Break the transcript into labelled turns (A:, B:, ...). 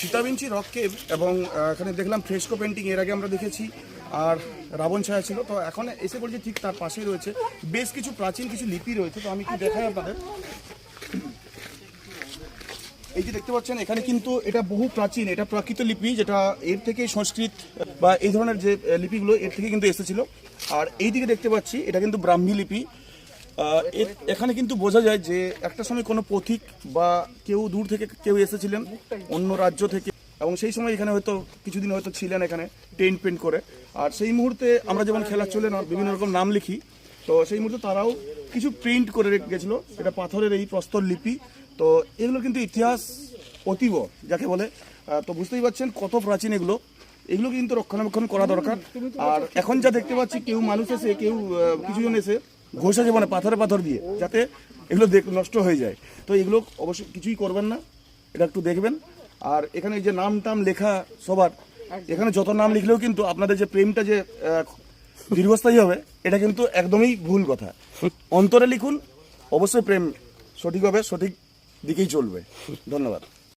A: সীতাবিঞ্চি rock cave এবং এখানে দেখলাম ফ্রেস্কো পেন্টিং এর আগে আমরা দেখেছি আর রাবণ ছায়া ছিল। তো এখন এসে বলছি ঠিক তার পাশেই রয়েছে। বেশ কিছু প্রাচীন কিছু লিপি রয়েছে তো আমি কি দেখাই আপনাদের। এই যে দেখতে পাচ্ছেন এখানে কিন্তু এটা বহু প্রাচীন এটা প্রাকৃত লিপি যেটা এর থেকে সংস্কৃত বা এই ধরনের যে লিপিগুলো এর থেকে কিন্তু এসেছিল। আর এই দিকে দেখতে পাচ্ছি এটা কিন্তু ব্রাহ্মী লিপি। এখানে কিন্তু বোঝা যায় যে একটা সময় কোনো পথিক বা কেউ দূর থেকে কেউ এসেছিলেন, অন্য রাজ্য থেকে, এবং সেই সময় এখানে হয়তো কিছুদিন হয়তো ছিলেন এখানে, টেন্ট পেন্ট করে। আর সেই মুহূর্তে আমরা যেমন খেলা চলে না, বিভিন্ন রকম নাম লিখি, তো সেই মুহূর্তে তারাও কিছু প্রিন্ট করে রেখে গেছিল এটা পাথরের এই প্রস্তর লিপি। তো এগুলো কিন্তু ইতিহাস অতীব, যাকে বলে তো বুঝতেই পারছেন কত প্রাচীন এগুলো। এগুলো কিন্তু রক্ষণাবেক্ষণ করা দরকার। আর এখন যা দেখতে পাচ্ছি, কেউ মানুষ এসে, কেউ কিছুজন এসে ঘষেছে মানে পাথরে পাথর দিয়ে, যাতে এগুলো নষ্ট হয়ে যায়। তো এগুলো অবশ্যই কিছুই করবেন না। এটা একটু দেখবেন। আর এখানে যে নাম টাম লেখা সবার, এখানে যত নাম লিখলেও কিন্তু আপনাদের যে প্রেমটা যে দীর্ঘস্থায়ী হবে, এটা কিন্তু একদমই ভুল কথা। অন্তরে লিখুন, অবশ্যই প্রেম সঠিক হবে, সঠিক দিকেই চলবে। ধন্যবাদ।